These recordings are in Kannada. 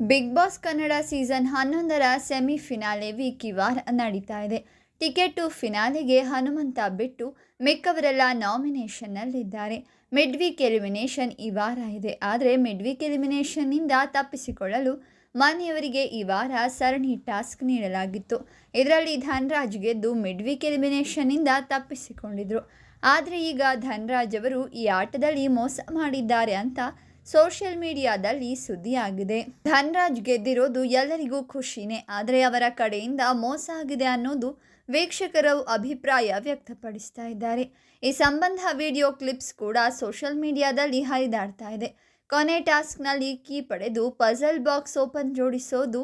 ಬಿಗ್ ಬಾಸ್ ಕನ್ನಡ ಸೀಸನ್ ಹನ್ನೊಂದರ ಸೆಮಿಫಿನಾಲೆ ವೀಕ್ ಈ ವಾರ ನಡೀತಾ ಇದೆ. ಟಿಕೆಟು ಫಿನಾಲೆಗೆ ಹನುಮಂತ ಬಿಟ್ಟು ಮಿಕ್ಕವರೆಲ್ಲ ನಾಮಿನೇಷನ್ನಲ್ಲಿದ್ದಾರೆ. ಮಿಡ್ ವೀಕ್ ಎಲಿಮಿನೇಷನ್ ಈ ವಾರ ಇದೆ. ಆದರೆ ಮಿಡ್ ವೀಕ್ ಎಲಿಮಿನೇಷನ್ನಿಂದ ತಪ್ಪಿಸಿಕೊಳ್ಳಲು ಮಾನ್ಯವರಿಗೆ ಈ ವಾರ ಸರಣಿ ಟಾಸ್ಕ್ ನೀಡಲಾಗಿತ್ತು. ಇದರಲ್ಲಿ ಧನ್ರಾಜ್ ಗೆದ್ದು ಮಿಡ್ ವೀಕ್ ಎಲಿಮಿನೇಷನ್ನಿಂದ ತಪ್ಪಿಸಿಕೊಂಡಿದ್ರು. ಆದರೆ ಈಗ ಧನ್ರಾಜ್ ಅವರು ಈ ಆಟದಲ್ಲಿ ಮೋಸ ಮಾಡಿದ್ದಾರೆ ಅಂತ ಸೋಷಿಯಲ್ ಮೀಡಿಯಾದಲ್ಲಿ ಸುದ್ದಿಯಾಗಿದೆ. ಧನ್ರಾಜ್ ಗೆದ್ದಿರೋದು ಎಲ್ಲರಿಗೂ ಖುಷಿನೇ, ಆದರೆ ಅವರ ಕಡೆಯಿಂದ ಮೋಸ ಆಗಿದೆ ಅನ್ನೋದು ವೀಕ್ಷಕರ ಅಭಿಪ್ರಾಯ ವ್ಯಕ್ತಪಡಿಸ್ತಾ ಇದ್ದಾರೆ. ಈ ಸಂಬಂಧ ವಿಡಿಯೋ ಕ್ಲಿಪ್ಸ್ ಕೂಡ ಸೋಷಿಯಲ್ ಮೀಡಿಯಾದಲ್ಲಿ ಹರಿದಾಡ್ತಾ ಇದೆ. ಕೊನೆ ಟಾಸ್ಕ್ನಲ್ಲಿ ಕೀ ಪಡೆದು ಪಜಲ್ ಬಾಕ್ಸ್ ಓಪನ್ ಜೋಡಿಸೋದು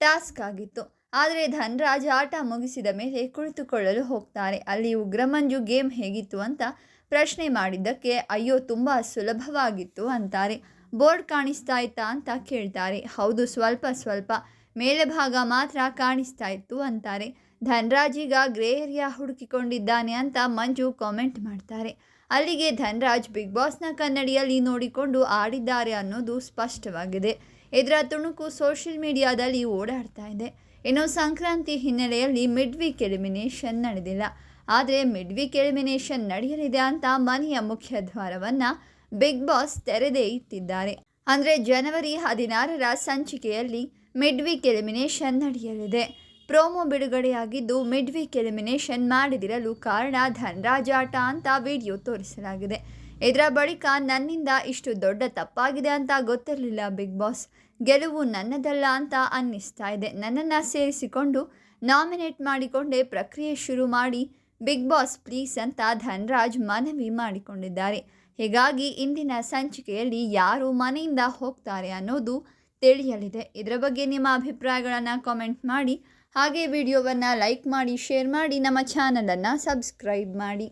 ಟಾಸ್ಕ್ ಆಗಿತ್ತು. ಆದರೆ ಧನ್ರಾಜ್ ಆಟ ಮುಗಿಸಿದ ಮೇಲೆ ಕುಳಿತುಕೊಳ್ಳಲು ಹೋಗ್ತಾರೆ. ಅಲ್ಲಿ ಉಗ್ರಮಂಜು ಗೇಮ್ ಹೇಗಿತ್ತು ಅಂತ ಪ್ರಶ್ನೆ ಮಾಡಿದ್ದಕ್ಕೆ, ಅಯ್ಯೋ, ತುಂಬ ಸುಲಭವಾಗಿತ್ತು ಅಂತಾರೆ. ಬೋರ್ಡ್ ಕಾಣಿಸ್ತಾ ಇತ್ತಾ ಅಂತ ಕೇಳ್ತಾರೆ. ಹೌದು, ಸ್ವಲ್ಪ ಸ್ವಲ್ಪ. ಮೇಲೆ ಭಾಗ ಮಾತ್ರ ಕಾಣಿಸ್ತಾ ಇತ್ತು ಅಂತಾರೆ. ಧನ್ರಾಜ್ ಈಗ ಗ್ರೇ ಏರಿಯಾ ಹುಡುಕಿಕೊಂಡಿದ್ದಾನೆ ಅಂತ ಮಂಜು ಕಾಮೆಂಟ್ ಮಾಡ್ತಾರೆ. ಅಲ್ಲಿಗೆ ಧನ್ರಾಜ್ ಬಿಗ್ ಬಾಸ್ನ ಕನ್ನಡಿಯಲ್ಲಿ ನೋಡಿಕೊಂಡು ಆಡಿದ್ದಾರೆ ಅನ್ನೋದು ಸ್ಪಷ್ಟವಾಗಿದೆ. ಇದರ ತುಣುಕು ಸೋಷಿಯಲ್ ಮೀಡಿಯಾದಲ್ಲಿ ಓಡಾಡ್ತಾ ಇದೆ. ಇನ್ನು ಸಂಕ್ರಾಂತಿ ಹಿನ್ನೆಲೆಯಲ್ಲಿ ಮಿಡ್ ವೀಕ್ ಎಲಿಮಿನೇಷನ್ ನಡೆದಿಲ್ಲ. ಆದರೆ ಮಿಡ್ ವೀಕ್ ಎಲಿಮಿನೇಷನ್ ನಡೆಯಲಿದೆ ಅಂತ ಮನೆಯ ಮುಖ್ಯ ದ್ವಾರವನ್ನು ಬಿಗ್ ಬಾಸ್ ತೆರೆದೇ ಇಟ್ಟಿದ್ದಾರೆ. ಅಂದರೆ ಜನವರಿ ಹದಿನಾರರ ಸಂಚಿಕೆಯಲ್ಲಿ ಮಿಡ್ ವೀಕ್ ಎಲಿಮಿನೇಷನ್ ನಡೆಯಲಿದೆ. ಪ್ರೋಮೋ ಬಿಡುಗಡೆಯಾಗಿದ್ದು ಮಿಡ್ ವೀಕ್ ಎಲಿಮಿನೇಷನ್ ಮಾಡದಿರಲು ಕಾರಣ ಧನ್ರಾಜಾಟ ಅಂತ ವಿಡಿಯೋ ತೋರಿಸಲಾಗಿದೆ. ಇದರ ಬಳಿಕ ನನ್ನಿಂದ ಇಷ್ಟು ದೊಡ್ಡ ತಪ್ಪಾಗಿದೆ ಅಂತ ಗೊತ್ತಿರಲಿಲ್ಲ ಬಿಗ್ ಬಾಸ್. ಗೆಲುವು ನನ್ನದಲ್ಲ ಅಂತ ಅನ್ನಿಸ್ತಾ ಇದೆ. ನನ್ನನ್ನು ಸೇರಿಸಿಕೊಂಡು ನಾಮಿನೇಟ್ ಮಾಡಿಕೊಂಡೇ ಪ್ರಕ್ರಿಯೆ ಶುರು ಮಾಡಿ ಬಿಗ್ ಬಾಸ್ ಪ್ಲೀಸ್ ಅಂತ ಧನ್ರಾಜ್ ಮನವಿ ಮಾಡಿಕೊಂಡಿದ್ದಾರೆ. ಹೀಗಾಗಿ ಇಂದಿನ ಸಂಚಿಕೆಯಲ್ಲಿ ಯಾರು ಮನೆಯಿಂದ ಹೋಗ್ತಾರೆ ಅನ್ನೋದು ತಿಳಿಯಲಿದೆ. ಇದರ ಬಗ್ಗೆ ನಿಮ್ಮ ಅಭಿಪ್ರಾಯಗಳನ್ನು ಕಾಮೆಂಟ್ ಮಾಡಿ. ಹಾಗೆ ವಿಡಿಯೋವನ್ನು ಲೈಕ್ ಮಾಡಿ, ಶೇರ್ ಮಾಡಿ, ನಮ್ಮ ಚಾನಲನ್ನು ಸಬ್ಸ್ಕ್ರೈಬ್ ಮಾಡಿ.